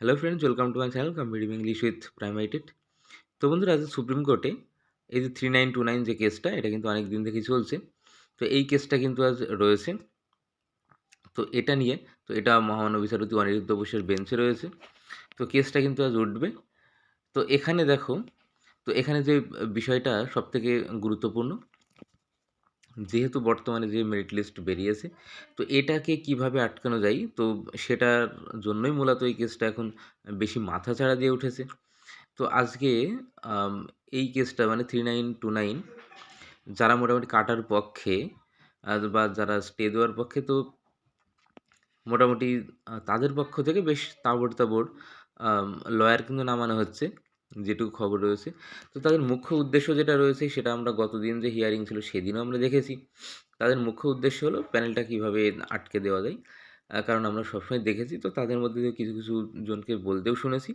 Hello friends welcome to my channel competitive English with প্রাইমাইটেড তো বন্ধুরা, আজ সুপ্রিম কোর্টে এই যে থ্রি নাইন টু নাইন যে কেসটা এটা কিন্তু অনেক দিন থেকেই চলছে। তো এই কেসটা কিন্তু আজ রয়েছে। তো এটা নিয়ে, তো এটা মহামান্য বিচারপতি অনিরুদ্ধ বোসের বেঞ্চে রয়েছে। তো কেসটা কিন্তু আজ উঠবে। তো এখানে দেখো, তো এখানে যে বিষয়টা সবথেকে গুরুত্বপূর্ণ যেহেতু বর্তমানে যে মেরিট লিস্ট বেরিয়েছে, তো এটাকে কীভাবে আটকানো যায়? তো সেটার জন্যই মূলত এই কেসটা এখন বেশি মাথাচাড়া দিয়ে উঠেছে। তো আজকে এই কেসটা মানে থ্রি নাইন টু নাইন যারা মোটামুটি কাটার পক্ষে বা যারা স্টে দেওয়ার পক্ষে, তো মোটামুটি তাদের পক্ষ থেকে বেশ তাবড় তাবড় লয়ার কিন্তু নামানো হচ্ছে। যেটুকু খবর রয়েছে। তো তাদের মুখ্য উদ্দেশ্য যেটা রয়েছে, সেটা আমরা গতদিন যে হিয়ারিং ছিল সেদিনও আমরা দেখেছি। তাদের মুখ্য উদ্দেশ্য হলো প্যানেলটা কীভাবে আটকে দেওয়া যায়। কারণ আমরা সবসময় দেখেছি, তো তাদের মধ্যে কিছু কিছু জনকে বলতেও শুনেছি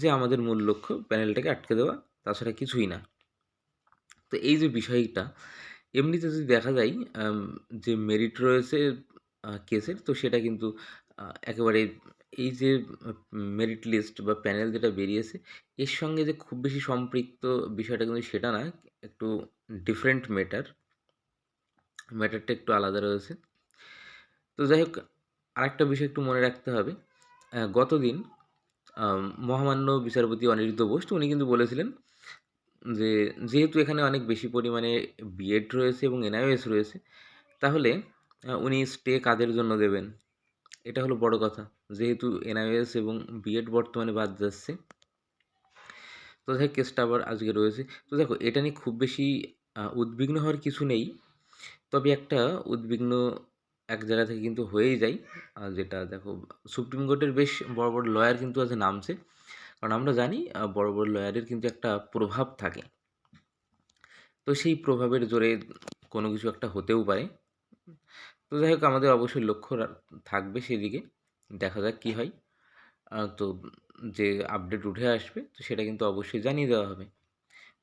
যে আমাদের মূল লক্ষ্য প্যানেলটাকে আটকে দেওয়া, তাছাড়া কিছুই না। তো এই যে বিষয়টা, এমনিতে যদি দেখা যায় যে মেরিট রয়েছে কেসের তো সেটা কিন্তু একেবারে এই যে মেরিট লিস্ট বা প্যানেল যেটা বেরিয়েছে, এর সঙ্গে যে খুব বেশি সম্পৃক্ত বিষয়টা কিন্তু সেটা না একটু ডিফারেন্ট ম্যাটার ম্যাটারটা একটু আলাদা রয়েছে। তো যাই হোক, আরেকটা বিষয় একটু মনে রাখতে হবে গতদিন মহামান্য বিচারপতি অনিরুদ্ধ বোস, উনি কিন্তু বলেছিলেন যে, যেহেতু এখানে অনেক বেশি পরিমাণে বিএড রয়েছে এবং এনআইওএস রয়েছে, তাহলে উনি স্টে কাদের জন্য দেবেন? এটা হলো বড় কথা। যেহেতু এনআইএস এবং বিএড বর্তমানে বাদ যাচ্ছে, তো দেখো কেসটা আবার আজকে রয়েছে। তো দেখো, এটা নিয়ে খুব বেশি উদ্বিগ্ন হওয়ার কিছু নেই। তবে একটা উদ্বিগ্ন এক জায়গা থেকে কিন্তু হয়েই যায় যেটা দেখো, সুপ্রিম কোর্টের বেশ বড় বড় লয়ার কিন্তু আজ নামছে। কারণ আমরা জানি বড় বড় লয়ারের কিন্তু একটা প্রভাব থাকে। তো সেই প্রভাবের জোরে কোনো কিছু একটা হতেও পারে। তো যাই হোক, আমাদের অবশ্যই লক্ষ্য থাকবে সেদিকে। দেখা যাক কী হয়। তো যে আপডেট উঠে আসবে, তো সেটা কিন্তু অবশ্যই জানিয়ে দেওয়া হবে।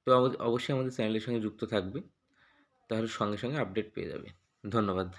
তো অবশ্যই আমাদের চ্যানেলের সঙ্গে যুক্ত থাকবে, তাহলে সঙ্গে সঙ্গে আপডেট পেয়ে যাবে। ধন্যবাদ।